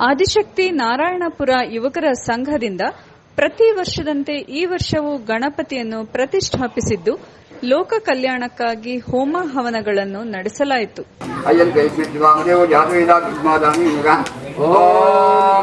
ಆದಿಶಕ್ತಿ ನಾರಾಯಣಪುರ ಯುವಕರ ಸಂಘದಿಂದ ಪ್ರತಿ ವರ್ಷದಂತೆ ಈ ವರ್ಷವೂ ಗಣಪತಿಯನ್ನು ಪ್ರತಿಷ್ಠಾಪಿಸಿದ್ದು ಲೋಕ ಕಲ್ಯಾಣಕ್ಕಾಗಿ ಹೋಮ ಹವನಗಳನ್ನು ನಡೆಸಲಾಯಿತು. ಓಂ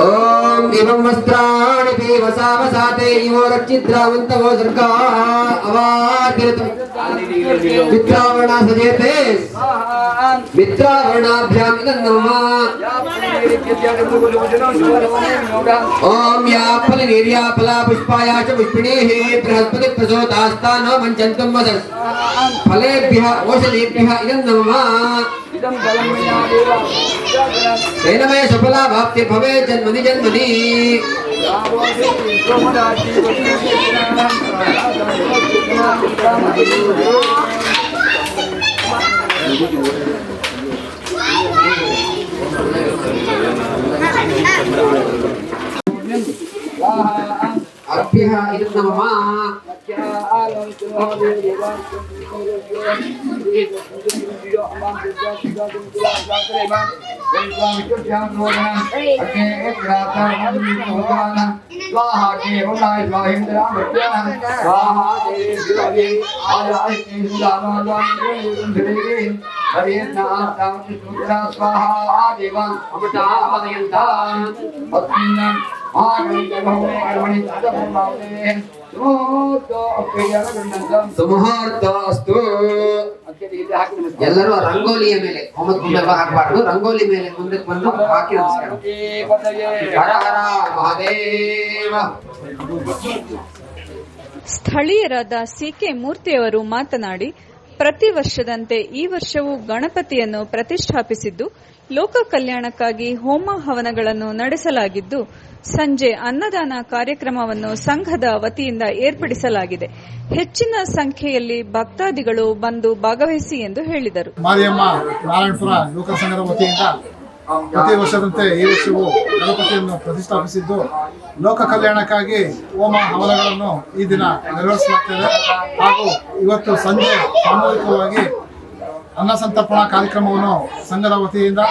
Oh. इमं वस्त्राणि पीवसावसाते इवो रक्षिद्रावन्तवो सर्गा अवार्तिरतम् मित्रावणा सजेते मित्रावणाभ्याम् इदं नमः ॐ या फलनिर्या फला पुष्पाया च पुष्पिणीः बृहस्पति प्रसोदास्ता न मञ्चन्तुं वदस् फलेभ्यः ओषधेभ्यः इदं नमः तेन मे सफला भाप्ति भवे जन्मनि जन्मनि। अभ्यः इदं नमः स्वाहा स्वाहा ಅಸ್ತು ಎಲ್ಲರೂ ರಂಗೋಲಿಯ ಮೇಲೆ, ಮೊಹಮ್ಮದ್ ಗುಂಡಪ್ಪ ಹಾಕಬಾರ್ದು. ರಂಗೋಲಿ ಮೇಲೆ ಮುಂದಕ್ಕೆ ಬಂದು ಹಾಕಿ ನಮಸ್ಕಾರ. ಹರ ಹರ ಮಹಾದೇವ. ಸ್ಥಳೀಯರಾದ ಸಿಕೆ ಮೂರ್ತಿಯವರು ಮಾತನಾಡಿ, ಪ್ರತಿ ವರ್ಷದಂತೆ ಈ ವರ್ಷವೂ ಗಣಪತಿಯನ್ನು ಪ್ರತಿಷ್ಠಾಪಿಸಿದ್ದು ಲೋಕ ಕಲ್ಯಾಣಕ್ಕಾಗಿ ಹೋಮ ಹವನಗಳನ್ನು ನಡೆಸಲಾಗಿದ್ದು, ಸಂಜೆ ಅನ್ನದಾನ ಕಾರ್ಯಕ್ರಮವನ್ನು ಸಂಘದ ವತಿಯಿಂದ ಏರ್ಪಡಿಸಲಾಗಿದೆ. ಹೆಚ್ಚಿನ ಸಂಖ್ಯೆಯಲ್ಲಿ ಭಕ್ತಾದಿಗಳು ಬಂದು ಭಾಗವಹಿಸಿ ಎಂದು ಹೇಳಿದರು. ಮಾರಿಯಮ್ಮ ನಾರಾಯಣಪುರ ಲೋಕ ಸಂಘದ ವತಿಯಿಂದ ಪ್ರತಿ ವರ್ಷದಂತೆ ಈ ವರ್ಷವೂ ಗಣಪತಿಯನ್ನು ಪ್ರತಿಷ್ಠಾಪಿಸಿದ್ದು, ಲೋಕ ಕಲ್ಯಾಣಕ್ಕಾಗಿ ಹೋಮ ಹವನಗಳನ್ನು ಈ ದಿನ ನೆರವೇರಿಸಲಾಗ್ತದೆ. ಹಾಗೂ ಇವತ್ತು ಸಂಜೆ ಸಾಮೂಹಿಕವಾಗಿ ಅನ್ನ ಸಂತರ್ಪಣ ಕಾರ್ಯಕ್ರಮವನ್ನು ಸಂಘದ ವತಿಯಿಂದ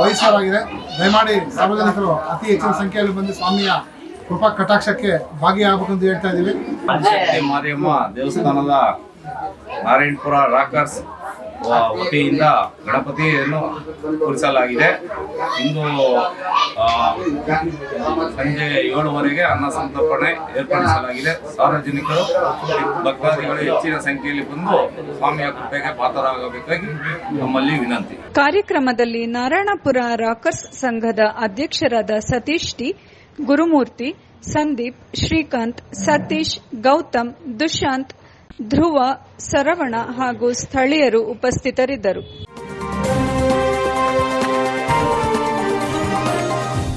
ವಹಿಸಲಾಗಿದೆ. ದಯಮಾಡಿ ಸಾರ್ವಜನಿಕರು ಅತಿ ಹೆಚ್ಚಿನ ಸಂಖ್ಯೆಯಲ್ಲಿ ಬಂದು ಸ್ವಾಮಿಯ ಕೃಪಾ ಕಟಾಕ್ಷಕ್ಕೆ ಭಾಗಿಯಾಗಬೇಕೆಂದು ಹೇಳ್ತಾ ಇದ್ದೀವಿ. ಮಾರಿಯಮ್ಮ ದೇವಸ್ಥಾನದ ನಾರಾಯಣಪುರ ರಾಕರ್ಸ್ ವತಿಯಿಂದ ಗಣಪತಿಯನ್ನು ಕೂರಿಸಲಾಗಿದೆ. ಇಂದು ಸಂಜೆ ಏಳುವರೆಗೆ ಅನ್ನ ಸಂತರ್ಪಣೆ ಏರ್ಪಡಿಸಲಾಗಿದೆ. ಸಾರ್ವಜನಿಕರು, ಭಕ್ತಾದಿಗಳು ಹೆಚ್ಚಿನ ಸಂಖ್ಯೆಯಲ್ಲಿ ಬಂದು ಸ್ವಾಮಿಯ ಕೃಪೆಗೆ ಪಾತ್ರರಾಗಬೇಕಾಗಿ ನಮ್ಮಲ್ಲಿ ವಿನಂತಿ. ಕಾರ್ಯಕ್ರಮದಲ್ಲಿ ನಾರಾಯಣಪುರ ರಾಕರ್ಸ್ ಸಂಘದ ಅಧ್ಯಕ್ಷರಾದ ಸತೀಶ್ ಟಿ, ಗುರುಮೂರ್ತಿ, ಸಂದೀಪ್, ಶ್ರೀಕಾಂತ್, ಸತೀಶ್, ಗೌತಮ್, ದುಶಾಂತ್ ಧ್ರುವ ಸರವಣ ಹಾಗೂ ಸ್ಥಳೀಯರು ಉಪಸ್ಥಿತರಿದ್ದರು.